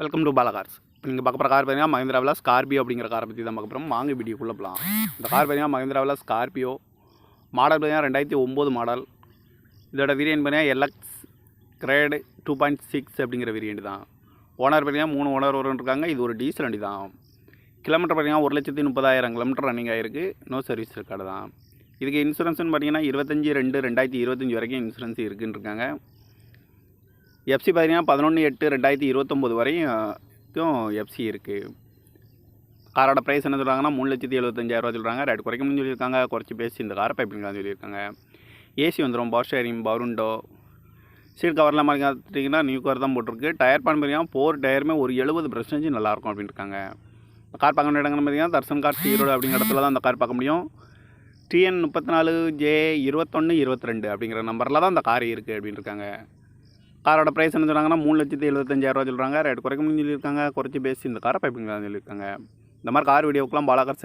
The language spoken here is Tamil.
வெல்கம் டு பாலா கார்ஸ் இப்போ நீங்கள் பார்க்க போகிற கார் பார்த்தீங்கன்னா மஹிந்திராவில் ஸ்கார்பியோ அப்படிங்கிற காரை பற்றி தான் பார்க்க போகிறோம் வாங்க வீடியோக்குள்ளே போகலாம் இந்த கார் பார்த்தீங்கன்னா மஹிந்திராவில் ஸ்கார்பியோ மாடல் பார்த்தீங்கன்னா ரெண்டாயிரத்தி ஒம்பது மாடல் இதோட வேரியன்ட் பார்த்தீங்கன்னா எலக்ஸ் கிரேடு டூ பாயிண்ட் சிக்ஸ் அப்படிங்கிற வேரியன்ட் தான். ஓனர் பார்த்தீங்கன்னா மூணு ஓனர் வரும் இருக்காங்க. இது ஒரு டீசல் வண்டி தான். கிலோமீட்டர் பார்த்தீங்கன்னா ஒரு லட்சத்தி முப்பதாயிரம் கிலோமீட்டர் ரன்னிங் ஆகிருக்கு நோ சர்வீஸ் ரெக்கார்டு தான். இதுக்கு இன்சூரன்ஸ்னு பார்த்தீங்கன்னா இருபத்தஞ்சி ரெண்டு ரெண்டாயிரத்தி இருபத்தஞ்சி வரைக்கும் இன்சூரன்ஸ் இருக்குன்னு இருக்காங்க. எஃப்சி பார்த்தீங்கன்னா பதினொன்று எட்டு ரெண்டாயிரத்தி இருபத்தொம்போது வரைக்கும் எஃப்சி இருக்குது காரோட ப்ரைஸ் என்ன சொல்கிறாங்கன்னா மூணு லட்சத்தி எழுபத்தஞ்சாயிரரூவா சொல்கிறாங்க ரேட் குறைக்கணும்னு சொல்லியிருக்காங்க. குறைச்சி பேசி இந்த காரை பைப்பிங்லாம் சொல்லியிருக்காங்க. ஏசி வந்துடும் பவர் ஷேரிங் பவருண்டோ சீட் கவர்லாம் பார்த்தீங்கன்னா நியூ கவர் தான் போட்டிருக்கு. டயர் பான் பார்த்தீங்கன்னா ஃபோர் டயருமே ஒரு எழுபது பர்சன்டேஜ் நல்லாயிருக்கும் அப்படின்னு இருக்காங்க கார் பார்க்க வேண்டிய இடங்கள் பார்த்தீங்கன்னா தர்சன் கார் ஈரோடு அப்படிங்கிற இடத்துல தான் அந்த கார் பார்க்க முடியும். டிஎன் முப்பத்தி நாலு ஜே இருபத்தொன்று இருபத்தி ரெண்டு அப்படிங்கிற நம்பரில் தான் அந்த கார் இருக்குது அப்படின்னு இருக்காங்க காரோட ப்ரைஸ் என்ன சொன்னாங்கன்னா மூணு லட்சத்து எழுபத்தஞ்சாயிரரூவா சொல்கிறாங்க ரேட் குறைக்க முடியும் சொல்லியிருக்காங்க. குறைச்சி பேசி இந்த காரை பைப்பிங் சொல்லியிருக்காங்க. இந்த மாதிரி கார் வீடியோக்கெலாம் பாலாகர்